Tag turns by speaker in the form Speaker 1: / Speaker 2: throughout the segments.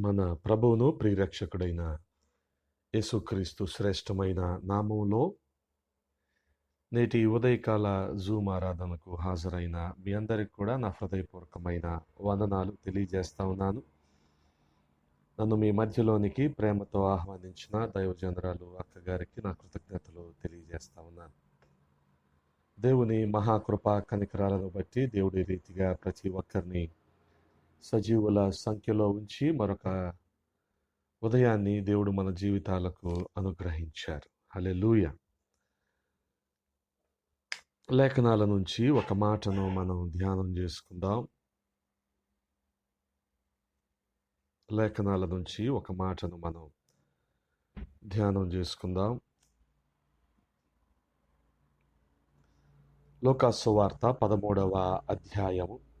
Speaker 1: మన ప్రభువును ప్రియరక్షకుడైన యేసుక్రీస్తు శ్రేష్టమైన నామంలో నేటి ఉదయకాల జూమ్ ఆరాధనకు హాజరైన మీ అందరికి కూడా నా హృదయపూర్వకమైన వందనాలు తెలియజేస్తా ఉన్నాను. నన్ను మీ మధ్యలోనికి ప్రేమతో ఆహ్వానించిన దైవజనరాలు అక్కగారికి నా కృతజ్ఞతలు తెలియజేస్తా ఉన్నాను. దేవుని మహాకృప కనికరాలను బట్టి దేవుడి రీతిగా ప్రతి ఒక్కరిని సజీవుల సంఖ్యలో ఉంచి మరొక ఉదయాన్ని దేవుడు మన జీవితాలకు అనుగ్రహించారు. అలే లూయ లేఖనాల నుంచి ఒక మాటను మనం ధ్యానం చేసుకుందాం. లేఖనాల నుంచి ఒక మాటను మనం ధ్యానం చేసుకుందాం. లోకాసు వార్త పదమూడవ అధ్యాయము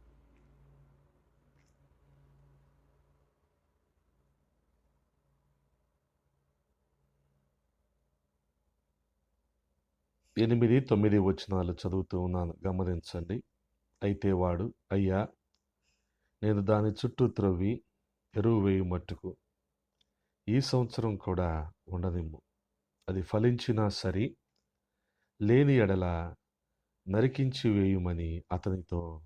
Speaker 1: ఎనిమిది తొమ్మిది వచనాలు చదువుతూ ఉన్నాను. గమనించండి. అయితే వాడు అయ్యా నేను దాని చుట్టూ త్రవ్వి ఎరువు వేయు మట్టుకు. ఈ సంవత్సరం కూడా ఉండనిమ్ము. అది ఫలించినా సరి లేని ఎడల నరికించి వేయుమని అతనితో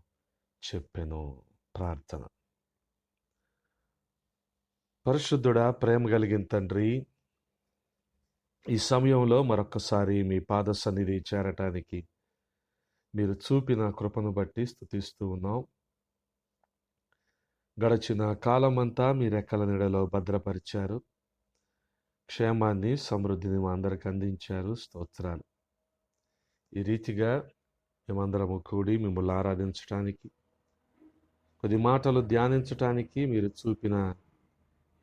Speaker 1: చెప్పెను. ప్రార్థన. పరిశుద్ధుడా ప్రేమ కలిగిన తండ్రి ఈ సమయంలో మరొకసారి మీ పాద సన్నిధి చేరటానికి మీరు చూపిన కృపను బట్టి స్థుతిస్తూ ఉన్నాం. గడచిన కాలమంతా మీ రెక్కల నీడలో భద్రపరిచారు. క్షేమాన్ని సమృద్ధిని మా అందరికి అందించారు. స్తోత్రాలు. ఈ రీతిగా మేమందరము కూడి మిమ్మల్ని ఆరాధించడానికి కొద్ది మాటలు ధ్యానించటానికి మీరు చూపిన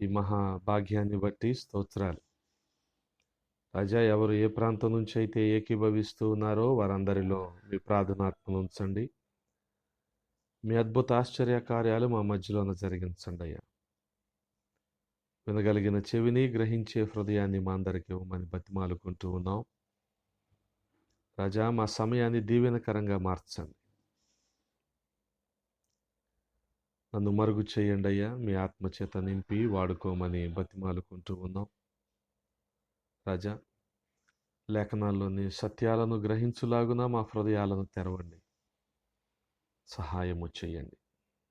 Speaker 1: ఈ మహాభాగ్యాన్ని బట్టి స్తోత్రాలు. రాజా ఎవరు ఏ ప్రాంతం నుంచి అయితే ఏకీభవిస్తూ ఉన్నారో వారందరిలో మీ ప్రార్థనాత్మను ఉంచండి. మీ అద్భుత ఆశ్చర్య కార్యాలు మా మధ్యలోన జరిగించండి అయ్యా. వినగలిగిన చెవిని గ్రహించే హృదయాన్ని మా అందరికి ఇవ్వమని బతిమాలుకుంటూ ఉన్నాం. రాజా మా సమయాన్ని దీవెనకరంగా మార్చండి. నన్ను మరుగు చేయండి అయ్యా. మీ ఆత్మచేత నింపి వాడుకోమని బతిమాలుకుంటూ ఉన్నాం. రాజా లేఖనాల్లోని సత్యాలను గ్రహించులాగున మా హృదయాలను తెరవండి. సహాయము చేయండి.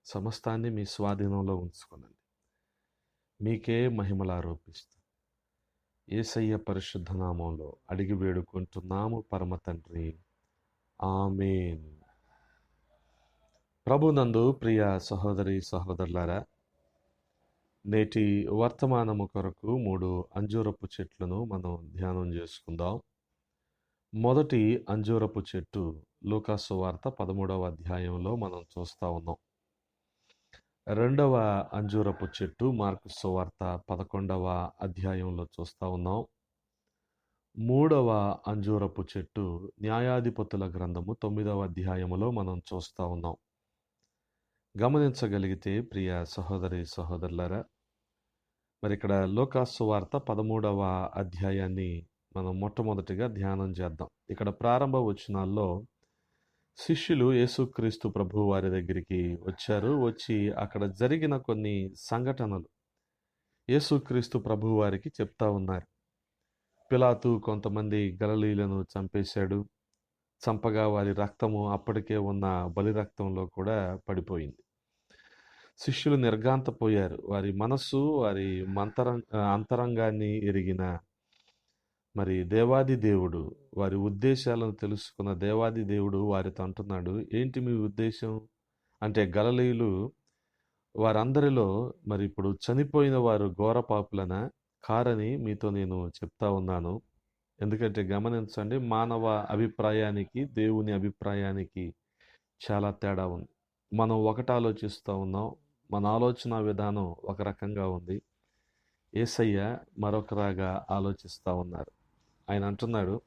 Speaker 1: సమస్తాన్ని మీ స్వాధీనంలో ఉంచుకోనండి. మీకే మహిమలు ఆరోపిస్తూ ఏసయ్య పరిశుద్ధ నామంలో అడిగి వేడుకుంటున్నాము పరమ తండ్రి. ఆమెన్. ప్రభునందు ప్రియ సహోదరి సహోదరులారా నేటి వర్తమానము కొరకు మూడు అంజూరపు చెట్లను మనం ధ్యానం చేసుకుందాం. మొదటి అంజూరపు చెట్టు లూకాసు వార్త పదమూడవ అధ్యాయంలో మనం చూస్తూ ఉన్నాం. రెండవ అంజూరపు చెట్టు మార్కు సువార్త పదకొండవ అధ్యాయంలో చూస్తూ ఉన్నాం. మూడవ అంజూరపు చెట్టు న్యాయాధిపతుల గ్రంథము తొమ్మిదవ అధ్యాయములో మనం చూస్తూ ఉన్నాం. గమనించగలిగితే ప్రియ సహోదరి సహోదరులరా మరి ఇక్కడ లోకాసు వార్త పదమూడవ అధ్యాయాన్ని మనం మొట్టమొదటిగా ధ్యానం చేద్దాం. ఇక్కడ ప్రారంభ వచనాల్లో శిష్యులు యేసుక్రీస్తు ప్రభు వారి దగ్గరికి వచ్చారు. వచ్చి అక్కడ జరిగిన కొన్ని సంఘటనలు యేసుక్రీస్తు ప్రభు వారికి చెప్తా ఉన్నారు. పిలాతు కొంతమంది గలలీలను చంపేశాడు. చంపగా వారి రక్తము అప్పటికే ఉన్న బలి రక్తంలో కూడా పడిపోయింది. శిష్యులు నిర్గాంతపోయారు వారి మనస్సు వారి మంతరం అంతరంగాన్ని ఎరిగిన మరి దేవాది దేవుడు వారి ఉద్దేశాలను తెలుసుకున్న దేవాది దేవుడు వారితో అంటున్నాడు. ఏంటి మీ ఉద్దేశం? అంటే గలలీయులు వారందరిలో మరి ఇప్పుడు చనిపోయిన వారు ఘోరపాపులన కారని మీతో నేను చెప్తా ఉన్నాను. ఎందుకంటే గమనించండి మానవ అభిప్రాయానికి దేవుని అభిప్రాయానికి చాలా తేడా ఉంది. మనం ఒకటి ఆలోచిస్తూ ఉన్నాం మన ఆలోచన విధానం ఒక రకంగా ఉంది. ఏసయ్య మరొకరాగా ఆలోచిస్తూ ఉన్నారు. ఆయన అంటున్నాడు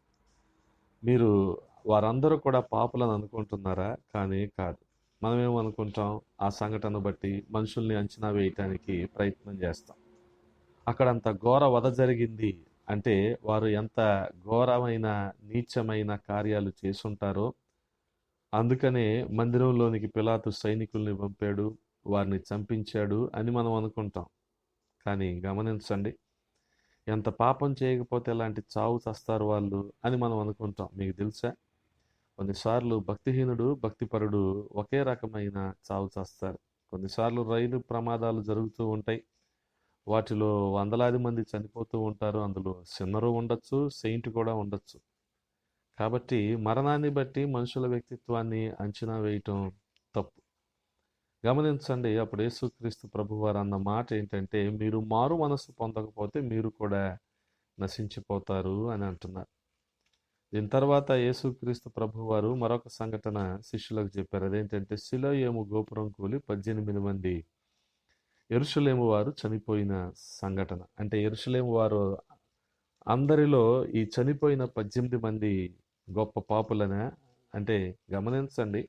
Speaker 1: మీరు వారందరూ కూడా పాపులను అనుకుంటున్నారా? కానీ కాదు. మనమేమనుకుంటాం ఆ సంఘటన బట్టి మనుషుల్ని అంచనా వేయటానికి ప్రయత్నం చేస్తాం. అక్కడ అంత ఘోర వధ జరిగింది అంటే వారు ఎంత ఘోరమైన నీచమైన కార్యాలు చేసుంటారో అందుకనే మందిరంలోనికి పిలాతు సైనికుల్ని పంపాడు. వారిని చంపించాడు అని మనం అనుకుంటాం. కానీ గమనించండి ఎంత పాపం చేయకపోతే ఎలాంటి చావు చస్తారు వాళ్ళు అని మనం అనుకుంటాం. మీకు తెలుసా? కొన్నిసార్లు భక్తిహీనుడు భక్తిపరుడు ఒకే రకమైన చావు చస్తారు. కొన్నిసార్లు రైలు ప్రమాదాలు జరుగుతూ ఉంటాయి. వాటిలో వందలాది మంది చనిపోతూ ఉంటారు. అందులో సిన్నరు ఉండొచ్చు సెయింట్ కూడా ఉండొచ్చు. కాబట్టి మరణాన్ని బట్టి మనుషుల వ్యక్తిత్వాన్ని అంచనా వేయటం తప్పు. గమనించండి అప్పుడు యేసుక్రీస్తు ప్రభువారు అన్న మాట ఏంటంటే మీరు మారు మనసు పొందకపోతే మీరు కూడా నశించిపోతారు అని అంటున్నారు. దీని తర్వాత యేసుక్రీస్తు ప్రభువారు మరొక సంఘటన శిష్యులకు చెప్పారు. అదేంటంటే శిలోయేము గోపురం కూలి పద్దెనిమిది మంది ఎరుషులేము వారు చనిపోయిన సంఘటన. అంటే ఎరుషులేము వారు అందరిలో ఈ చనిపోయిన పద్దెనిమిది మంది గొప్ప పాపులనే అంటే గమనించండి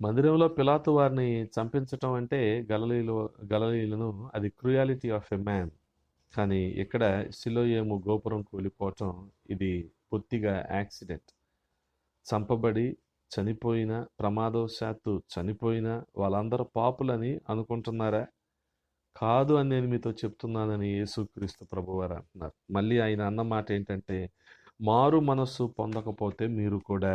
Speaker 1: మందిరంలో పిలాతు వారిని చంపించటం అంటే గలలీలో గలలీలను అది క్రుయాలిటీ ఆఫ్ ఎ మ్యాన్. కానీ ఇక్కడ సిలోయేము గోపురం కూలిపోవటం ఇది పొత్తిగా యాక్సిడెంట్. చంపబడి చనిపోయిన ప్రమాదవశాత్తు చనిపోయిన వాళ్ళందరూ పాపులని అనుకుంటున్నారా? కాదు అని నేను మీతో చెప్తున్నానని యేసుక్రీస్తు ప్రభువారు అంటున్నారు. మళ్ళీ ఆయన అన్న మాట ఏంటంటే మారు మనస్సు పొందకపోతే మీరు కూడా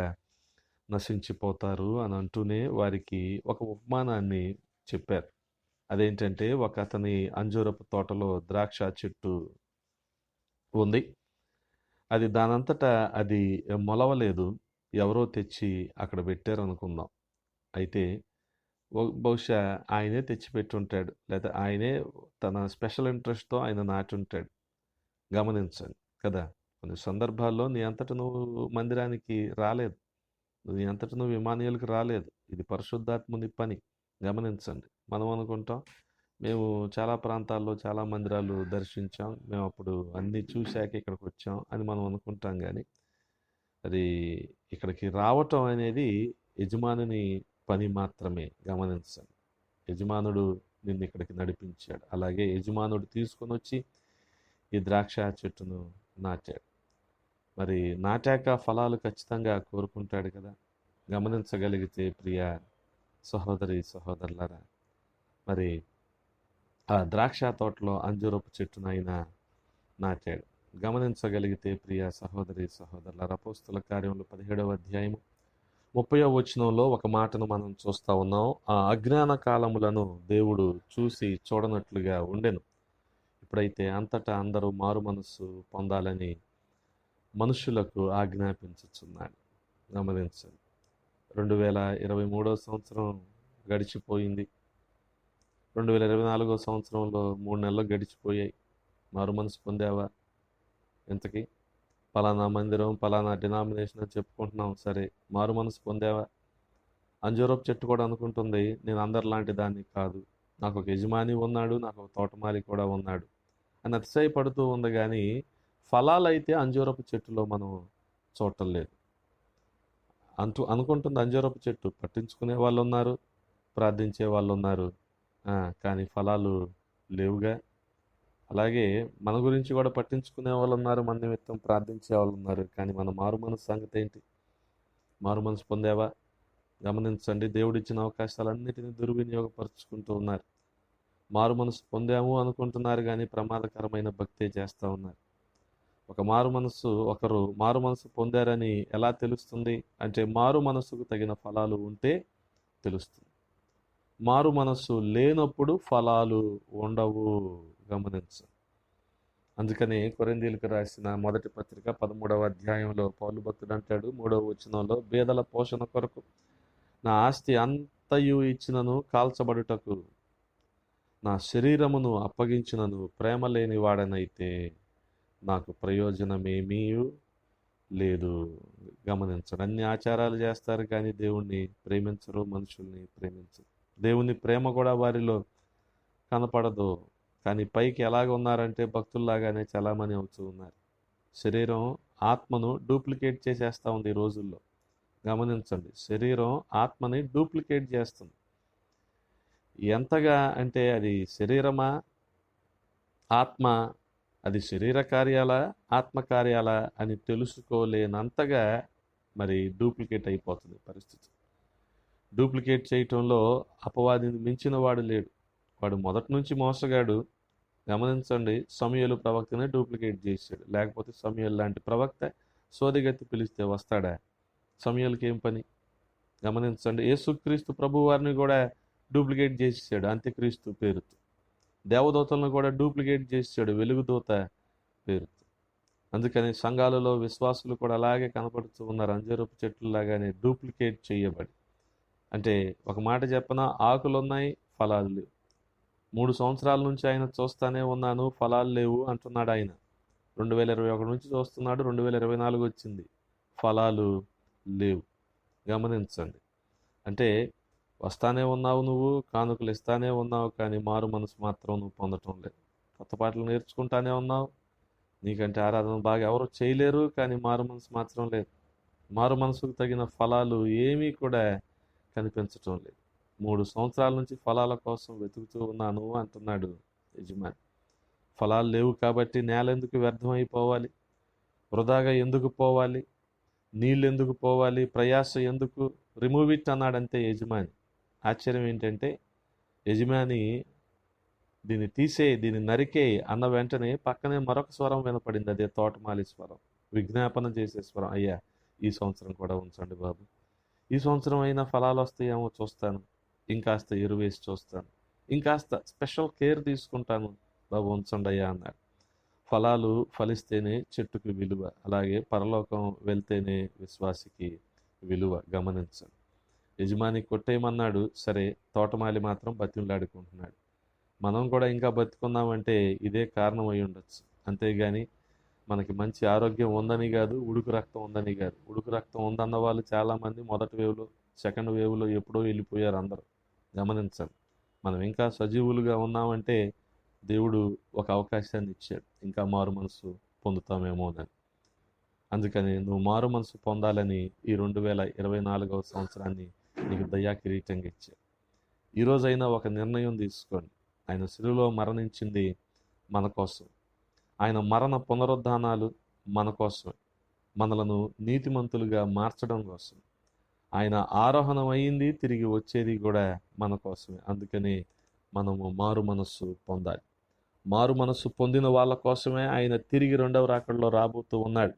Speaker 1: నశించిపోతారు అని అంటూనే వారికి ఒక ఉపమానాన్ని చెప్పారు. అదేంటంటే ఒక అతని అంజూరపు తోటలో ద్రాక్ష చెట్టు ఉంది. అది దానంతటా అది మొలవలేదు. ఎవరో తెచ్చి అక్కడ పెట్టారు అనుకుందాం అయితే బహుశా ఆయనే తెచ్చి పెట్టుంటాడు. లేదా ఆయనే తన స్పెషల్ ఇంట్రెస్ట్తో ఆయన నాటుంటాడు. గమనించండి కదా! కొన్ని సందర్భాల్లో నీ అంతట నువ్వు మందిరానికి రాలేదు. నీ అంతట నువ్వు విమానీయులకు రాలేదు. ఇది పరిశుద్ధాత్ముని పని. గమనించండి. మనం అనుకుంటాం మేము చాలా ప్రాంతాల్లో చాలా మందిరాలు దర్శించాం. మేము అప్పుడు అన్నీ చూశాక ఇక్కడికి వచ్చాం అని మనం అనుకుంటాం కానీ అది ఇక్కడికి రావటం అనేది యజమానిని పని మాత్రమే. గమనించండి. యజమానుడు నిన్ను ఇక్కడికి నడిపించాడు. అలాగే యజమానుడు తీసుకొని వచ్చి ఈ ద్రాక్ష చెట్టును నాటాడు. మరి నాటాక ఫలాలు ఖచ్చితంగా కోరుకుంటాడు కదా. గమనించగలిగితే ప్రియ సహోదరి సహోదరులారా మరి ఆ ద్రాక్ష తోటలో అంజూరపు చెట్టునైనా నాటాడు. గమనించగలిగితే ప్రియ సహోదరి సహోదరుల రపోస్తుల కార్యంలో పదిహేడవ అధ్యాయము ముప్పయో వచనంలో ఒక మాటను మనం చూస్తా ఉన్నాం. ఆ అజ్ఞాన కాలములను దేవుడు చూసి చూడనట్లుగా ఉండెను. ఇప్పుడైతే అంతటా అందరూ మారు మనస్సు పొందాలని మనుషులకు ఆజ్ఞాపించుచున్నాడు. గమనించండి. రెండు వేల ఇరవై మూడో సంవత్సరం గడిచిపోయింది. రెండు వేల ఇరవై నాలుగో సంవత్సరంలో మూడు నెలలు గడిచిపోయాయి. మారు మనసు పొందావా? ఇంతకీ పలానా మందిరం పలానా డినామినేషన్ అని చెప్పుకుంటున్నాం. సరే మారు మనసు పొందావా? అంజూరపు చెట్టు కూడా అనుకుంటుంది. నేను అందరిలాంటి దాన్ని కాదు. నాకు ఒక యజమాని ఉన్నాడు నాకు ఒక తోటమాలి కూడా ఉన్నాడు. అని అతిశయపడుతూ ఉంది కానీ ఫలాలు అయితే అంజూరపు చెట్టులో మనం చూడటం లేదు. అంటూ అనుకుంటుంది అంజూరపు చెట్టు పట్టించుకునే వాళ్ళు ఉన్నారు ప్రార్థించే వాళ్ళు ఉన్నారు కానీ ఫలాలు లేవుగా. అలాగే మన గురించి కూడా పట్టించుకునే వాళ్ళు ఉన్నారు మన నిమిత్తం ప్రార్థించే వాళ్ళు ఉన్నారు కానీ మన మారు మనసు సంగతి ఏంటి? మారు మనసు పొందేవా? గమనించండి దేవుడిచ్చిన అవకాశాలన్నిటిని దుర్వినియోగపరుచుకుంటూ ఉన్నారు. మారు మనసు పొందాము అనుకుంటున్నారు కానీ ప్రమాదకరమైన భక్తే చేస్తూ ఉన్నారు. ఒక మారు మనసు ఒకరు మారు మనసు పొందారని ఎలా తెలుస్తుంది అంటే మారు మనసుకు తగిన ఫలాలు ఉంటే తెలుస్తుంది. మారు మనస్సు లేనప్పుడు ఫలాలు ఉండవు. గమనించు. అందుకని కొరిందీలకు రాసిన మొదటి పత్రిక పదమూడవ అధ్యాయంలో పౌలు భక్తుడు అంటాడు మూడవ వచనంలో బేదల పోషణ కొరకు నా ఆస్తి అంతయు ఇచ్చినను కాల్చబడుటకు నా శరీరమును అప్పగించినను ప్రేమ లేని వాడనైతే నాకు ప్రయోజనమేమీ లేదు. గమనించరు అన్ని ఆచారాలు చేస్తారు కానీ దేవుణ్ణి ప్రేమించరు మనుషుల్ని ప్రేమించరు. దేవుని ప్రేమ కూడా వారిలో కనపడదు. కానీ పైకి ఎలాగ ఉన్నారంటే భక్తుల్లాగానే చలామణి అవుతూ ఉన్నారు. శరీరం ఆత్మను డూప్లికేట్ చేసేస్తూ ఉంది ఈ రోజుల్లో. గమనించండి. శరీరం ఆత్మని డూప్లికేట్ చేస్తుంది. ఎంతగా అంటే అది శరీరమా ఆత్మ అది శరీర కార్యాల ఆత్మకార్యాల అని తెలుసుకోలేనంతగా మరి డూప్లికేట్ అయిపోతుంది పరిస్థితి. డూప్లికేట్ చేయటంలో అపవాదిని మించిన వాడు లేడు. వాడు మొదటి నుంచి మోసగాడు. గమనించండి సమయలు ప్రవక్తనే డూప్లికేట్ చేశాడు. లేకపోతే సమయలు లాంటి ప్రవక్త సోదిగతి పిలిస్తే వస్తాడా? సమయాలకి ఏం పని? గమనించండి యేసుక్రీస్తు ప్రభు వారిని కూడా డూప్లికేట్ చేసేసాడు అంత్యక్రీస్తు పేరుతో. దేవదూతలను కూడా డూప్లికేట్ చేసాడు వెలుగుదూత పేరుతో అందుకని సంఘాలలో విశ్వాసులు కూడా అలాగే కనపడుతూ ఉన్నారు. అంజరూపు చెట్లు లాగానే డూప్లికేట్ చేయబడి. అంటే ఒక మాట చెప్పన? ఆకులు ఉన్నాయి ఫలాలు లేవు. మూడు సంవత్సరాల నుంచి ఆయన చూస్తానే ఉన్నాను ఫలాలు లేవు అంటున్నాడు ఆయన. రెండు వేల ఇరవై ఒకటి నుంచి చూస్తున్నాడు రెండు వేల ఇరవై నాలుగు వచ్చింది ఫలాలు లేవు. గమనించండి. అంటే వస్తానే ఉన్నావు నువ్వు కానుకలు ఇస్తానే ఉన్నావు కానీ మారు మనసు మాత్రం నువ్వు పొందటం లేదు. కొత్త పాటలు నేర్చుకుంటానే ఉన్నావు. నీకంటే ఆరాధన బాగా ఎవరు చేయలేరు కానీ మారు మనసు మాత్రం లేదు. మారు మనసుకు తగిన ఫలాలు ఏమీ కూడా కనిపించటం లేదు. మూడు సంవత్సరాల నుంచి ఫలాల కోసం వెతుకుతూ ఉన్నాను అంటున్నాడు యజమాని. ఫలాలు లేవు కాబట్టి నేల ఎందుకు వ్యర్థమైపోవాలి? వృధాగా ఎందుకు పోవాలి? నీళ్ళు ఎందుకు పోవాలి? ప్రయాస ఎందుకు? రిమూవ్ ఇట్ అన్నాడంతే యజమాని. ఆశ్చర్యం ఏంటంటే యజమాని దీన్ని తీసే దీన్ని నరికే అన్న వెంటనే పక్కనే మరొక స్వరం వినపడింది. అదే తోటమాలి స్వరం. విజ్ఞాపన చేసే స్వరం. అయ్యా ఈ సంవత్సరం కూడా ఉంచండి బాబు. ఈ సంవత్సరం అయినా ఫలాలు వస్తాయేమో చూస్తాను. ఇంకాస్త ఎరువేసి చూస్తాను. ఇంకాస్త స్పెషల్ కేర్ తీసుకుంటాను బాబు ఉంచండి అయ్యా అన్నాడు. ఫలాలు ఫలిస్తేనే చెట్టుకు విలువ. అలాగే పరలోకం వెళ్తేనే విశ్వాసికి విలువ. గమనించండి. యజమాని కొట్టేయమన్నాడు సరే తోటమాలి మాత్రం బతిమలాడుకుంటున్నాడు. మనం కూడా ఇంకా బతుకున్నామంటే ఇదే కారణం అయి ఉండొచ్చు. అంతేగాని మనకి మంచి ఆరోగ్యం ఉందని కాదు ఉడుకు రక్తం ఉందని కాదు. ఉడుకు రక్తం ఉందన్న వాళ్ళు చాలామంది మొదటి వేవ్లో సెకండ్ వేవ్లో ఎప్పుడో వెళ్ళిపోయారు అందరూ. గమనించండి. మనం ఇంకా సజీవులుగా ఉన్నామంటే దేవుడు ఒక అవకాశాన్ని ఇచ్చాడు. ఇంకా మారు మనసు పొందుతామేమో అని. అందుకని నువ్వు మారు మనసు పొందాలని ఈ రెండు వేల ఇరవై నాలుగవ సంవత్సరాన్ని నీకు దయా కిరీటంగా ఇచ్చాడు ఈరోజైనా ఒక నిర్ణయం తీసుకోండి ఆయన శిలులో మరణించింది మన కోసం. ఆయన మరణ పునరుద్ధానాలు మన కోసమే. మనలను నీతిమంతులుగా మార్చడం కోసం. ఆయన ఆరోహణం అయింది తిరిగి వచ్చేది కూడా మన కోసమే. అందుకని మనము మారు మనస్సు పొందాలి. మారు మనస్సు పొందిన వాళ్ళ కోసమే ఆయన తిరిగి రెండవ రాకడలో రాబోతూ ఉన్నాడు.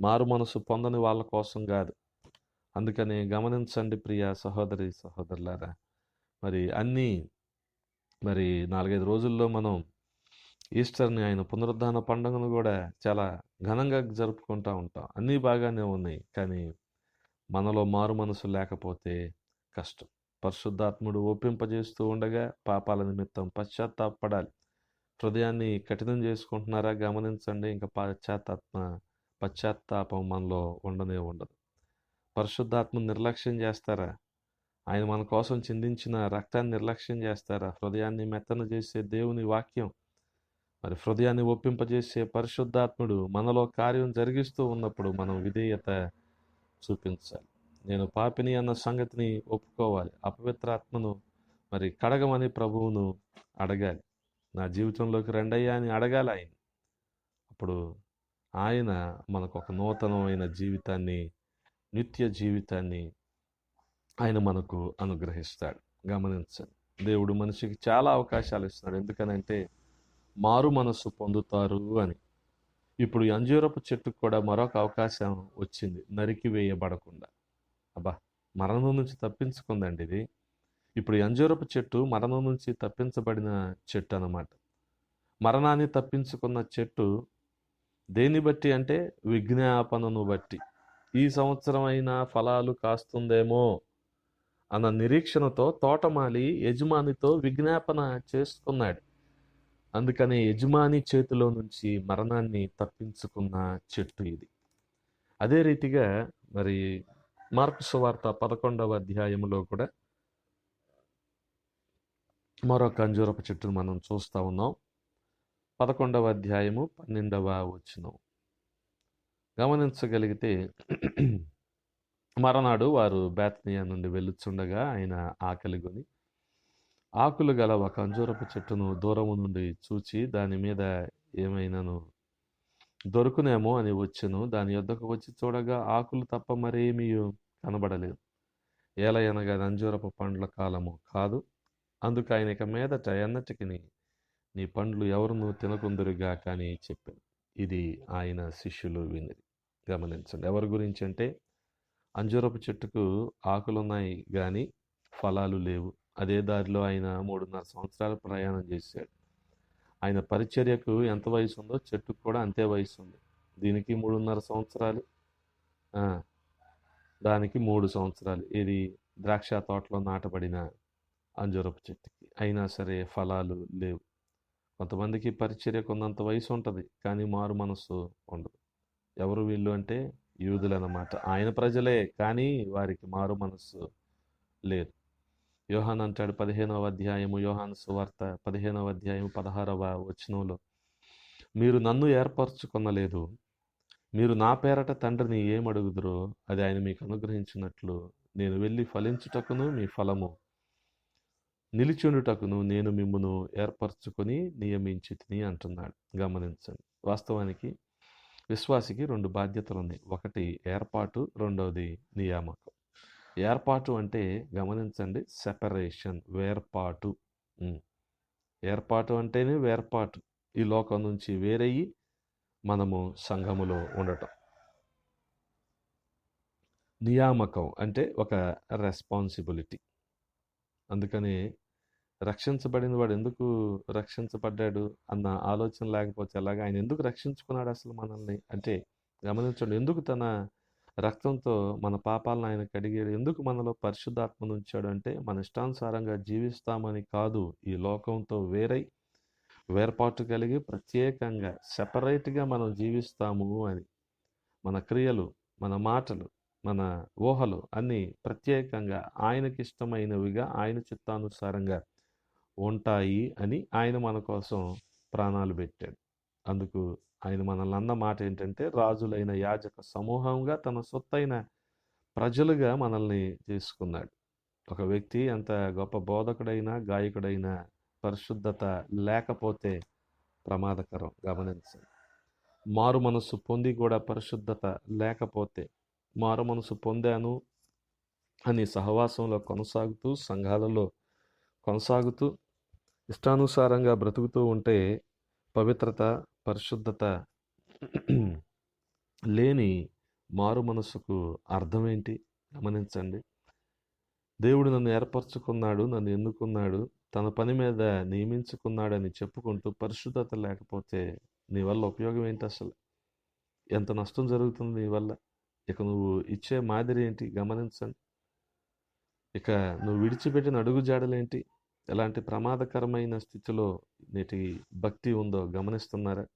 Speaker 1: మారు మనస్సు పొందని వాళ్ళ కోసం కాదు అందుకని గమనించండి ప్రియ సహోదరి సహోదరులారా. మరి అన్నీ మరి నాలుగైదు రోజుల్లో మనం ఈస్టర్ని ఆయన పునరుద్ధాన పండుగను కూడా చాలా ఘనంగా జరుపుకుంటూ ఉంటాం. అన్నీ బాగానే ఉన్నాయి కానీ మనలో మారు మనసు లేకపోతే కష్టం. పరిశుద్ధాత్ముడు ఒప్పింపజేస్తూ ఉండగా పాపాల నిమిత్తం పశ్చాత్తాపడాలి. హృదయాన్ని కఠినం చేసుకుంటున్నారా గమనించండి. ఇంకా పశ్చాత్తాత్మ పశ్చాత్తాపం మనలో ఉండనే ఉండదు. పరిశుద్ధాత్మ నిర్లక్ష్యం చేస్తారా? ఆయన మన కోసం చిందించిన రక్తాన్ని నిర్లక్ష్యం చేస్తారా? హృదయాన్ని మెత్తన చేసే దేవుని వాక్యం. మరి హృదయాన్ని ఒప్పింపజేసే పరిశుద్ధాత్ముడు మనలో కార్యం జరిగిస్తూ ఉన్నప్పుడు మనం విధేయత చూపించాలి. నేను పాపిని అన్న సంగతిని ఒప్పుకోవాలి. అపవిత్రాత్మను మరి కడగమని ప్రభువును అడగాలి. నా జీవితంలోకి రెండయ్యా అని అడగాలి ఆయన. అప్పుడు ఆయన మనకు ఒక నూతనమైన జీవితాన్ని నిత్య జీవితాన్ని ఆయన మనకు అనుగ్రహిస్తాడు. గమనించండి. దేవుడు మనిషికి చాలా అవకాశాలు ఇస్తున్నాడు. ఎందుకనంటే మారు మనస్సు పొందుతారు అని. ఇప్పుడు అంజూరపు చెట్టుకు కూడా మరొక అవకాశం వచ్చింది. నరికి వేయబడకుండా. అబ్బా! మరణం నుంచి తప్పించుకుందండి ఇది. ఇప్పుడు అంజూరపు చెట్టు మరణం నుంచి తప్పించబడిన చెట్టు అన్నమాట. మరణాన్ని తప్పించుకున్న చెట్టు దేన్ని బట్టి అంటే విజ్ఞాపనను బట్టి. ఈ సంవత్సరం అయినా ఫలాలు కాస్తుందేమో అన్న నిరీక్షణతో తోటమాలి యజమానితో విజ్ఞాపన చేసుకున్నాడు. అందుకనే యజమాని చేతిలో నుంచి మరణాన్ని తప్పించుకున్న చెట్టు ఇది. అదే రీతిగా మరి మార్పు సువార్త పదకొండవ అధ్యాయంలో కూడా మరో అంజూరపు చెట్టును మనం చూస్తూ ఉన్నాం. పదకొండవ అధ్యాయము పన్నెండవ వచ్చినాం గమనించగలిగితే మరనాడు వారు బేత్నియా నుండి వెళ్ళుచుండగా ఆయన ఆకలిగొని ఆకులు గల ఒక అంజూరపు చెట్టును దూరము నుండి చూచి దాని మీద ఏమైనాను దొరుకునేమో అని వచ్చాను. దాని యొద్దకు వచ్చి చూడగా ఆకులు తప్ప మరేమీ కనబడలేదు. ఏలయనగా అంజూరపు పండ్ల కాలము కాదు. అందుకు ఆయన ఇక మీదట ఎన్నటికి నీ పండ్లు ఎవరును తినకుందరుగా కానీ చెప్పాను. ఇది ఆయన శిష్యులు వినిది గమనించండి. ఎవరి గురించి అంటే అంజూరపు చెట్టుకు ఆకులున్నాయి కానీ ఫలాలు లేవు. అదే దారిలో ఆయన మూడున్నర సంవత్సరాలు ప్రయాణం చేశాడు. ఆయన పరిచర్యకు ఎంత వయసు ఉందో చెట్టుకు కూడా అంతే వయసు ఉంది దీనికి మూడున్నర సంవత్సరాలు దానికి మూడు సంవత్సరాలు. ఇది ద్రాక్ష తోటలో నాటబడిన అంజూరపు చెట్టుకి. అయినా సరే ఫలాలు లేవు. కొంతమందికి పరిచర్య ఉన్నంత వయసు ఉంటుంది కానీ మారు మనస్సు ఉండదు. ఎవరు వీళ్ళు అంటే యూదులు అన్నమాట ఆయన ప్రజలే కానీ వారికి మారు మనస్సు లేదు. యోహాన్ అంటాడు పదిహేనవ అధ్యాయము యోహాను సువార్త పదిహేనవ అధ్యాయం పదహారవ వచనంలో మీరు నన్ను ఏర్పరచుకొనలేదు. మీరు నా పేరట తండ్రిని ఏమడుగుదురో అది ఆయన మీకు అనుగ్రహించినట్లు నేను వెళ్ళి ఫలించుటకును మీ ఫలము. నిలిచుండుటకును నేను మిమ్మను ఏర్పరచుకొని నియమించితిని అంటున్నాడు. గమనించండి. వాస్తవానికి విశ్వాసికి రెండు బాధ్యతలు ఉన్నాయి ఒకటి ఏర్పాటు రెండవది నియామకం. ఏర్పాటు అంటే గమనించండి సెపరేషన్ వేర్పాటు. ఏర్పాటు అంటేనే వేర్పాటు. ఈ లోకం నుంచి వేరయ్యి మనము సంఘములో ఉండటం. నియామకం అంటే ఒక రెస్పాన్సిబిలిటీ. అందుకని రక్షించబడిన వాడు ఎందుకు రక్షించబడ్డాడు అన్న ఆలోచన లేకపోతే ఎలాగ? ఆయన ఎందుకు రక్షించుకున్నాడు అసలు మనల్ని? అంటే గమనించండి ఎందుకు తన రక్తంతో మన పాపాలను ఆయన కడిగాడు? ఎందుకు మనలో పరిశుద్ధాత్మను ఉంచాడు? అంటే మన ఇష్టానుసారంగా జీవిస్తామని కాదు ఈ లోకంతో వేరై వేర్పాటు కలిగి ప్రత్యేకంగా సెపరేట్గా మనం జీవిస్తాము అని. మన క్రియలు మన మాటలు మన ఊహలు అన్నీ ప్రత్యేకంగా ఆయనకి ఇష్టమైనవిగా ఆయన చిత్తానుసారంగా ఉంటాయి అని ఆయన మన కోసం ప్రాణాలు పెట్టాడు. అందుకు ఆయన మనల్ని అన్న మాట ఏంటంటే రాజులైన యాజక సమూహంగా తన సొత్తైన ప్రజలుగా మనల్ని చేసుకున్నాడు ఒక వ్యక్తి ఎంత గొప్ప బోధకుడైనా గాయకుడైనా పరిశుద్ధత లేకపోతే ప్రమాదకరం గమనించండి. మారు మనసు పొంది కూడా పరిశుద్ధత లేకపోతే మారు మనసు పొందాను అని సహవాసంలో కొనసాగుతూ సంఘాలలో కొనసాగుతూ ఇష్టానుసారంగా బ్రతుకుతూ ఉంటే పవిత్రత పరిశుద్ధత లేని మారు మనసుకు అర్థమేంటి? గమనించండి. దేవుడు నన్ను ఏర్పరచుకున్నాడు నన్ను ఎన్నుకున్నాడు తన పని మీద నియమించుకున్నాడని చెప్పుకుంటూ పరిశుద్ధత లేకపోతే నీ వల్ల ఉపయోగం ఏంటి అసలు? ఎంత నష్టం జరుగుతుంది నీ వల్ల? ఇక నువ్వు ఇచ్చే మాదిరి ఏంటి? గమనించండి. ఇక నువ్వు విడిచిపెట్టిన అడుగు జాడలేంటి ఎలాంటి ప్రమాదకరమైన స్థితిలో నేటి భక్తి ఉందో గమనిస్తున్నారా?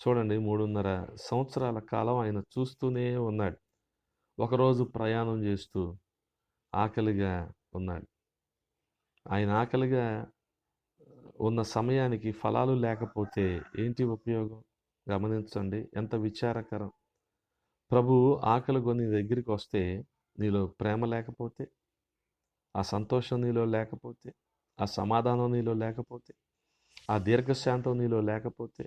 Speaker 1: చూడండి మూడున్నర సంవత్సరాల కాలం ఆయన చూస్తూనే ఉన్నాడు. ఒకరోజు ప్రయాణం చేస్తూ ఆకలిగా ఉన్నాడు. ఆయన ఆకలిగా ఉన్న సమయానికి ఫలాలు లేకపోతే ఏంటి ఉపయోగం? గమనించండి ఎంత విచారకరం. ప్రభు ఆకలి కొని దగ్గరికి వస్తే నీలో ప్రేమ లేకపోతే? ఆ సంతోషం నీలో లేకపోతే? ఆ సమాధానం నీలో లేకపోతే ఆ దీర్ఘశాంతం నీలో లేకపోతే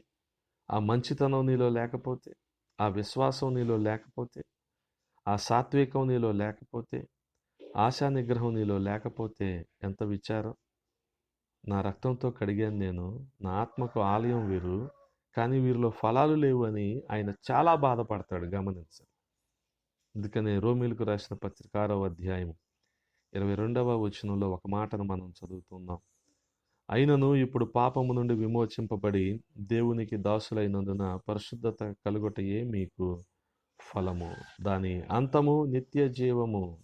Speaker 1: ఆ మంచితనం నీలో లేకపోతే ఆ విశ్వాసం నీలో లేకపోతే ఆ సాత్వికం నీలో లేకపోతే ఆశా నిగ్రహం నీలో లేకపోతే ఎంత విచారం? నా రక్తంతో కడిగాను నేను. నా ఆత్మకు ఆలయం వీరు. కానీ వీరిలో ఫలాలు లేవు అని ఆయన చాలా బాధపడతాడు గమనించండి అందుకనే రోమిలకు రాసిన పత్రిక అధ్యాయం ఇరవై రెండవ వచనంలో ఒక మాటను మనం చదువుతున్నాం. అయినను ఇప్పుడు పాపము నుండి విమోచింపబడి దేవునికి దాసులైనందున పరిశుద్ధత కలుగొటయే మీకు ఫలము. దాని అంతము నిత్య జీవము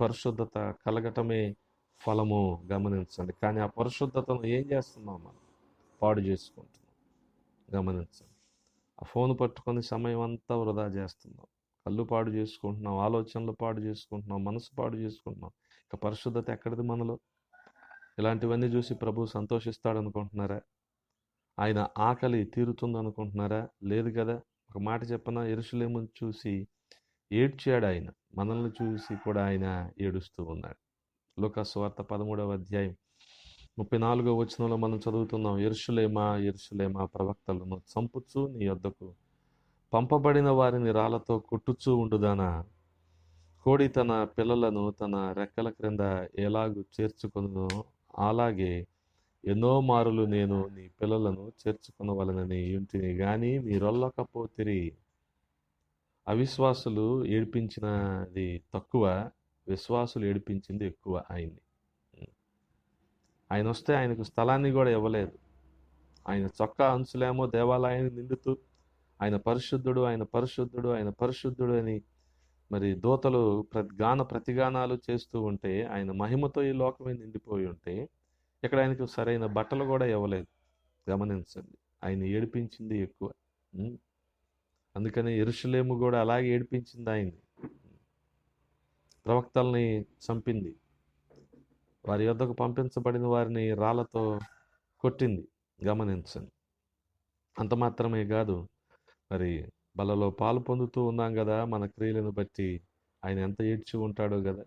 Speaker 1: పరిశుద్ధత కలగటమే ఫలము. గమనించండి. కానీ ఆ పరిశుద్ధతను ఏం చేస్తున్నాం మనం? పాడు చేసుకుంటున్నాం. గమనించండి. ఆ ఫోన్ పట్టుకొని సమయం అంతా వృధా చేస్తున్నాం. కళ్ళు పాడు చేసుకుంటున్నాం ఆలోచనలు పాడు చేసుకుంటున్నాం మనసు పాడు చేసుకుంటున్నాం. పరిశుద్ధత ఎక్కడిది మనలో? ఇలాంటివన్నీ చూసి ప్రభు సంతోషిస్తాడు అనుకుంటున్నారా ఆయన ఆకలి తీరుతుంది అనుకుంటున్నారా లేదు కదా? ఒక మాట చెప్పన? ఎరుసలేము చూసి ఏడ్చాడు ఆయన. మనల్ని చూసి కూడా ఆయన ఏడుస్తూ ఉన్నాడు. లోకస్వార్త పదమూడవ అధ్యాయం ముప్పై నాలుగో వచనంలో మనం చదువుతున్నాం ఎరుషులేమా ఎరుషులేమా ప్రవక్తలను చంపుచు నీ వద్దకు పంపబడిన వారిని రాళ్ళతో కొట్టుచూ ఉండుదానా? కోడి తన పిల్లలను తన రెక్కల క్రింద ఎలాగు చేర్చుకొనునో అలాగే ఎన్నో మారులు నేను నీ పిల్లలను చేర్చుకునవలనని ఇంటిని కానీ మీరొల్లకపోతిరి అవిశ్వాసులు ఏడిపించినది తక్కువ విశ్వాసులు ఏడిపించింది ఎక్కువ ఆయన్ని ఆయన వస్తే ఆయనకు స్థలాన్ని కూడా ఇవ్వలేదు. ఆయన చొక్కా అంచులేమో దేవాలయాన్ని నిండుతూ ఆయన పరిశుద్ధుడు ఆయన పరిశుద్ధుడు ఆయన పరిశుద్ధుడు అని మరి దూతలు ప్రతి గాన ప్రతిగానాలు చేస్తూ ఉంటే ఆయన మహిమతో ఈ లోకమే నిండిపోయి ఉంటే ఇక్కడ ఆయనకు సరైన బట్టలు కూడా ఇవ్వలేదు. గమనించండి. ఆయన ఏడిపించింది ఎక్కువ. అందుకని ఎరుషులేము కూడా అలాగే ఏడిపించింది ఆయన్ని. ప్రవక్తల్ని చంపింది. వారి యొద్దకు పంపించబడిన వారిని రాళ్ళతో కొట్టింది. గమనించండి. అంత మాత్రమే కాదు. మరి బలలో పాలు పొందుతూ ఉన్నాం కదా మన క్రియలను బట్టి. ఆయన ఎంత ఏడ్చి ఉంటాడో కదా.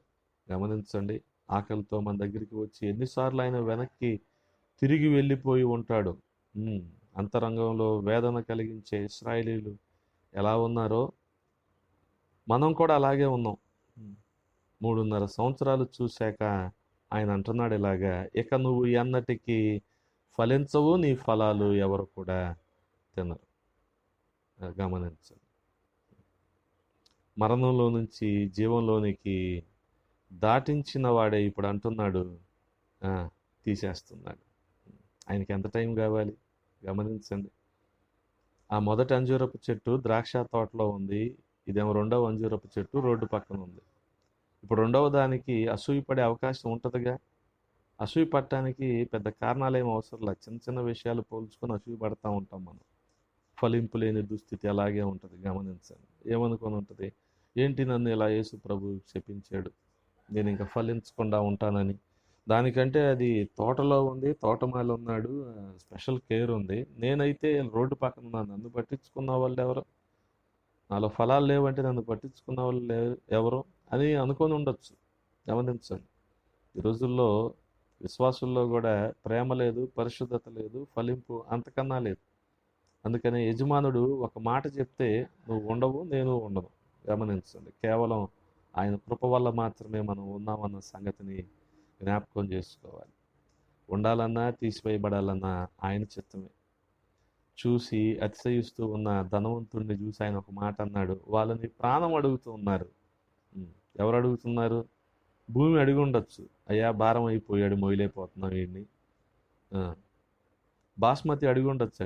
Speaker 1: గమనించండి ఆకలితో మన దగ్గరికి వచ్చి ఎన్నిసార్లు ఆయన వెనక్కి తిరిగి వెళ్ళిపోయి ఉంటాడు. అంతరంగంలో వేదన కలిగించే ఇస్రాయలీలు ఎలా ఉన్నారో మనం కూడా అలాగే ఉన్నాం. మూడున్నర సంవత్సరాలు చూశాక ఆయన అంటున్నాడు ఇలాగా ఇక నువ్వు ఎన్నటికీ ఫలించవు నీ ఫలాలు ఎవరు కూడా తినరు. గమనించండి మరణంలో నుంచి జీవంలోనికి దాటించిన వాడే ఇప్పుడు అంటున్నాడు. తీసేస్తున్నాడు. ఆయనకి ఎంత టైం కావాలి? గమనించండి. ఆ మొదటి అంజూరపు చెట్టు ద్రాక్ష తోటలో ఉంది. ఇదేమో రెండవ అంజూరపు చెట్టు రోడ్డు పక్కన ఉంది. ఇప్పుడు రెండవ దానికి అసూయి పడే అవకాశం ఉంటుందిగా? అసూయ పడటానికి పెద్ద కారణాలు ఏం అవసరం లేదు చిన్న చిన్న విషయాలు పోల్చుకొని అసూయ పడతా ఉంటాం మనం. ఫలింపు లేని దుస్థితి అలాగే ఉంటుంది గమనించండి. ఏమనుకొని ఉంటుంది ఏంటి నన్ను ఇలా యేసు ప్రభు చెప్పించాడు నేను ఇంకా ఫలించకుండా ఉంటానని. దానికంటే అది తోటలో ఉంది తోటమాల ఉన్నాడు స్పెషల్ కేర్ ఉంది. నేనైతే రోడ్డు పక్కన ఉన్నాను నన్ను పట్టించుకున్న వాళ్ళు ఎవరు? నాలో ఫలాలు లేవంటే నన్ను పట్టించుకున్న వాళ్ళు లే- ఎవరు? అని అనుకొని ఉండొచ్చు గమనించండి. ఈ రోజుల్లో విశ్వాసుల్లో కూడా ప్రేమ లేదు పరిశుద్ధత లేదు ఫలింపు అంతకన్నా లేదు. అందుకని యజమానుడు ఒక మాట చెప్తే నువ్వు ఉండవు నేను ఉండను. గమనించండి. కేవలం ఆయన కృప వల్ల మాత్రమే మనం ఉన్నామన్న సంగతిని జ్ఞాపకం చేసుకోవాలి. ఉండాలన్నా తీసివేయబడాలన్నా ఆయన చిత్తమే. చూసి అతిశయిస్తూ ఉన్న ధనవంతుడిని చూసి ఆయన ఒక మాట అన్నాడు. వాళ్ళని ప్రాణం అడుగుతూ ఉన్నారు. ఎవరు అడుగుతున్నారు? భూమి అడిగి ఉండొచ్చు. అయ్యా భారం అయిపోయాడు మొయిలైపోతున్నాం వీడిని బాస్మతి అడిగి ఉండొచ్చు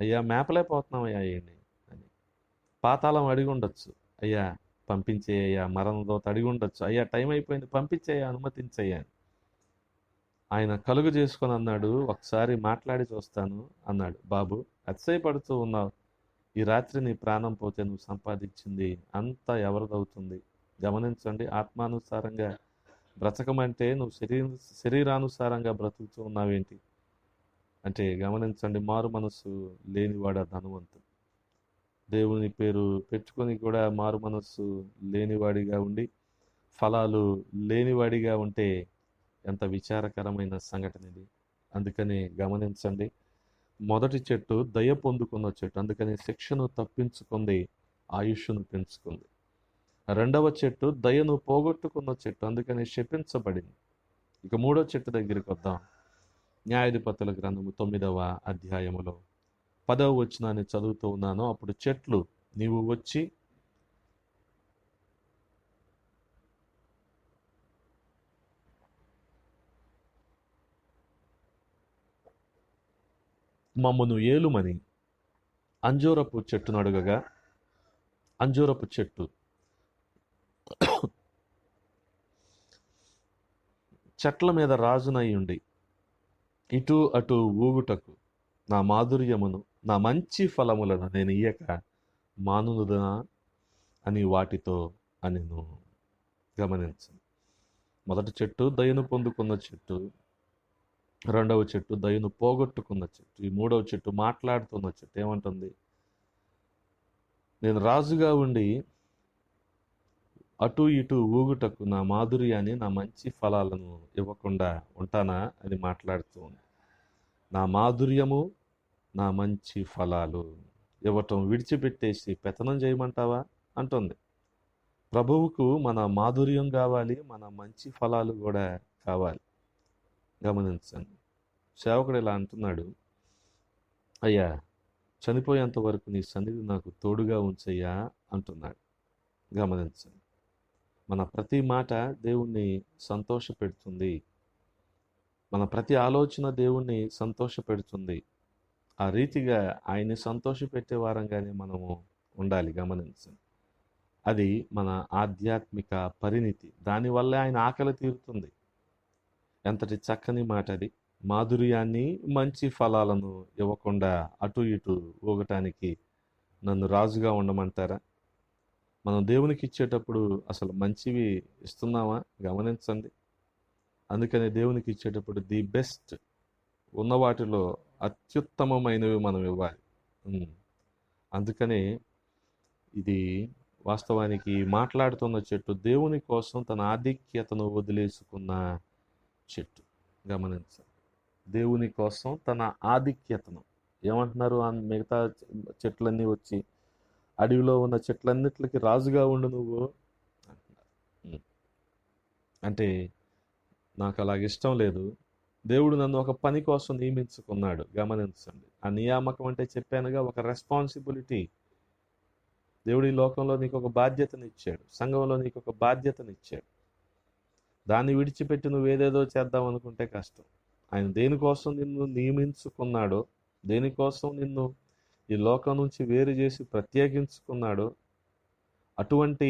Speaker 1: అయ్యా మేపలేకపోతున్నాం అయ్యా వీడిని అని. పాతాళం అడిగి ఉండొచ్చు అయ్యా పంపించేయ్యా మరణ అడిగి ఉండొచ్చు అయ్యా టైం అయిపోయింది పంపించేయ్యా అనుమతించయ్యా ఆయన కలుగు చేసుకొని అన్నాడు ఒకసారి మాట్లాడి చూస్తాను అన్నాడు. బాబు అతిశయపడుతూ ఉన్నావు. ఈ రాత్రి నీ ప్రాణం పోతే నువ్వు సంపాదించింది అంతా ఎవరిదవుతుంది? గమనించండి ఆత్మానుసారంగా బ్రతకమంటే నువ్వు శరీర శరీరానుసారంగా బ్రతుకుతూ ఉన్నావేంటి? అంటే గమనించండి మారు మనసు లేనివాడ ధనవంతుడు. దేవుని పేరు పెట్టుకొని కూడా మారు మనస్సు లేనివాడిగా ఉండి ఫలాలు లేనివాడిగా ఉంటే ఎంత విచారకరమైన సంఘటన ఇది. అందుకని గమనించండి మొదటి చెట్టు దయ పొందుకున్న చెట్టు అందుకని శిక్షను తప్పించుకుంది ఆయుష్ను పెంచుకుంది. రెండవ చెట్టు దయను పోగొట్టుకున్న చెట్టు అందుకని శపించబడింది. ఇక మూడో చెట్టు దగ్గరికి వద్దాం. న్యాయాధిపతుల గ్రంథము తొమ్మిదవ అధ్యాయములో పదవ వచనాన్ని చదువుతూ ఉన్నాను. అప్పుడు చెట్లు నీవు వచ్చి మమ్మను ఏలుమని అంజూరపు చెట్టును అడుగగా అంజూరపు చెట్టు చెట్ల మీద రాజునై ఉండి ఇటు అటు ఊగుటకు నా మాధుర్యమును నా మంచి ఫలములను నేను ఇయ్యక మానునుదనా అని వాటితో అనిను. గమనించండి మొదటి చెట్టు దయను పొందుకున్న చెట్టు రెండవ చెట్టు దయను పోగొట్టుకున్న చెట్టు ఈ మూడవ చెట్టు మాట్లాడుతున్న చెట్టు ఏమంటుంది? నేను రాజుగా ఉండి అటు ఇటు ఊగుటకు నా మాధుర్యాన్ని నా మంచి ఫలాలను ఇవ్వకుండా ఉంటానా అని మాట్లాడుతూ ఉంది. నా మాధుర్యము నా మంచి ఫలాలు ఇవ్వటం విడిచిపెట్టేసి పెతనం చేయమంటావా? అంటుంది. ప్రభువుకు మన మాధుర్యం కావాలి మన మంచి ఫలాలు కూడా కావాలి. గమనించండి. సేవకుడు ఇలా అంటున్నాడు. అయ్యా చనిపోయేంత వరకు నీ సన్నిధి నాకు తోడుగా ఉంచయ్యా అంటున్నాడు. గమనించండి. మన ప్రతి మాట దేవుణ్ణి సంతోషపెడుతుంది. మన ప్రతి ఆలోచన దేవుణ్ణి సంతోషపెడుతుంది. ఆ రీతిగా ఆయన్ని సంతోషపెట్టే వారంగానే మనము ఉండాలి గమనించండి అది మన ఆధ్యాత్మిక పరిణితి. దానివల్లే ఆయన ఆకలి తీరుతుంది. ఎంతటి చక్కని మాట అది. మాధుర్యాన్ని మంచి ఫలాలను ఇవ్వకుండా అటు ఇటు ఊగటానికి నన్ను రాజుగా ఉండమంటారా? మనం దేవునికి ఇచ్చేటప్పుడు అసలు మంచివి ఇస్తున్నామా? గమనించండి. అందుకని దేవునికి ఇచ్చేటప్పుడు ది బెస్ట్ ఉన్న వాటిలో అత్యుత్తమమైనవి మనం ఇవ్వాలి. అందుకని అందుకనే ఇది వాస్తవానికి మాట్లాడుతున్న చెట్టు దేవుని కోసం తన ఆధిక్యతను వదిలేసుకున్న చెట్టు. గమనించండి. దేవుని కోసం తన ఆధిక్యతను. ఏమంటున్నారు? మిగతా చెట్లన్నీ వచ్చి అడవిలో ఉన్న చెట్లన్నిటికి రాజుగా ఉండు నువ్వు. అంటే నాకు అలాగ ఇష్టం లేదు. దేవుడు నన్ను ఒక పని కోసం నియమించుకున్నాడు. గమనించండి. ఆ నియామకం అంటే చెప్పానుగా ఒక రెస్పాన్సిబిలిటీ దేవుడు ఈ లోకంలో నీకు ఒక బాధ్యతనిచ్చాడు. సంఘంలో నీకు ఒక బాధ్యతనిచ్చాడు. దాన్ని విడిచిపెట్టి నువ్వు ఏదేదో చేద్దాం అనుకుంటే కష్టం. ఆయన దేనికోసం నిన్ను నియమించుకున్నాడో దేనికోసం నిన్ను ఈ లోకం నుంచి వేరు చేసి ప్రత్యేకించుకున్నాడో. అటువంటి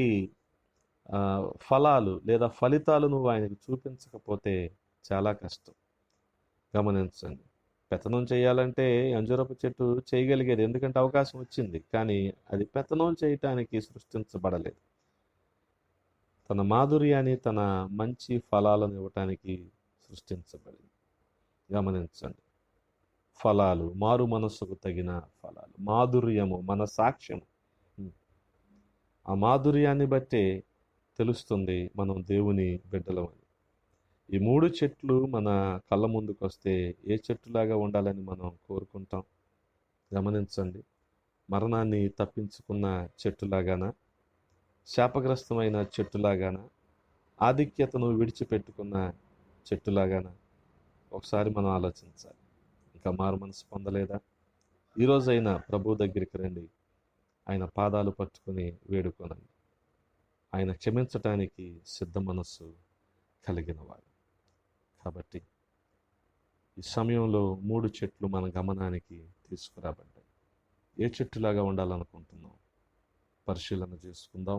Speaker 1: ఫలాలు లేదా ఫలితాలు నువ్వు ఆయనకు చూపించకపోతే చాలా కష్టం. గమనించండి. పెత్తనం చేయాలంటే అంజూరపు చెట్టు చేయగలిగేది ఎందుకంటే అవకాశం వచ్చింది. కానీ అది పెత్తనం చేయటానికి సృష్టించబడలేదు. తన మాధుర్యాన్ని తన మంచి ఫలాలను ఇవ్వటానికి సృష్టించబడింది. గమనించండి. ఫలాలు మారు మనస్సుకు తగిన ఫలాలు మాధుర్యము మన సాక్ష్యము. ఆ మాధుర్యాన్ని బట్టే తెలుస్తుంది మనం దేవుని బిడ్డలమని ఈ మూడు చెట్లు మన కళ్ళ ముందుకు వస్తే ఏ చెట్టులాగా ఉండాలని మనం కోరుకుంటాం? గమనించండి. మరణాన్ని తప్పించుకున్న చెట్టులాగానా? శాపగ్రస్తమైన చెట్టులాగానా? ఆధిక్యతను విడిచిపెట్టుకున్న చెట్టులాగానా? ఒకసారి మనం ఆలోచించాలి. ఇంకా మారు మనసు పొందలేదా? ఈరోజైనా ప్రభు దగ్గరికి రండి. ఆయన పాదాలు పట్టుకుని వేడుకోనండి. ఆయన క్షమించటానికి సిద్ధ మనస్సు కలిగినవాడు కాబట్టి ఈ సమయంలో మూడు చెట్లు మన గమనానికి తీసుకురాబడ్డాయి. ఏ చెట్టులాగా ఉండాలనుకుంటున్నాం? పరిశీలన చేసుకుందాం.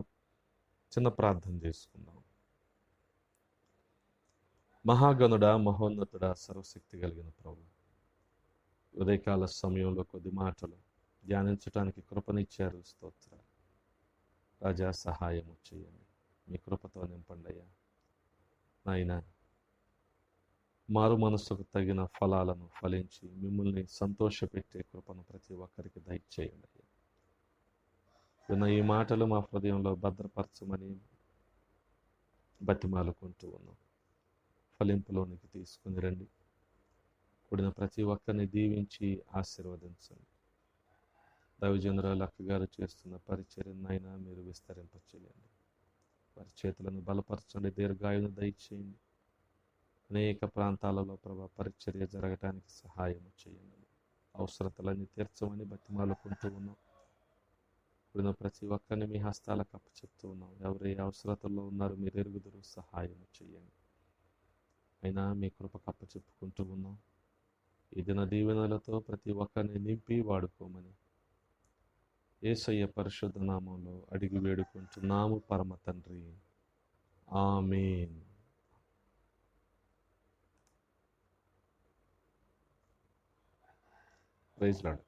Speaker 1: చిన్న ప్రార్థన చేసుకుందాం. మహాగణుడ మహోన్నతుడ సర్వశక్తి కలిగిన ప్రభు ఉదయకాల సమయంలో కొద్ది మాటలు ధ్యానించడానికి కృపనిచ్చారు. స్తోత్ర. రాజా సహాయము చేయండి. మీ కృపతో నింపండి అయ్యా. నాయన మారు మనసుకు తగిన ఫలాలను ఫలించి మిమ్మల్ని సంతోషపెట్టే కృపను ప్రతి ఒక్కరికి దయచేయండి అయ్యా. విన్న ఈ మాటలు మా హృదయంలో భద్రపరచమని బతిమాలుకుంటూ ఉన్నాం. ఫలింపులోనికి తీసుకుని రండి. కూడిన ప్రతి ఒక్కరిని దీవించి ఆశీర్వదించండి. దైవజనరాలు అక్క గారు చేస్తున్న పరిచర్యనైనా మీరు విస్తరింపచేయండి. వారి చేతులను బలపరచండి దీర్ఘాయును దయచేయండి. అనేక ప్రాంతాలలో ప్రభా పరిచర్య జరగటానికి సహాయం చేయండి. అవసరతలన్నీ తీర్చమని బతిమాలుకుంటూ ఉన్నాం. ఇప్పుడు ప్రతి ఒక్కరిని మీ హస్తాలకు అప్పచెప్తూ ఉన్నాం. ఎవరి అవసరతల్లో ఉన్నారు మీరు ఎరుగుదరు సహాయం చేయండి. అయినా మీ కృపకు అప్పచెప్పుకుంటూ ఉన్నాం. ఈ దిన దీవెనలతో ప్రతి ఒక్కరిని నింపి వాడుకోమని ఏసయ్య పరిశుద్ధ నామంలో అడిగి వేడుకుంటున్నాము పరమ తండ్రి. ఆమెన్. Praise Lord.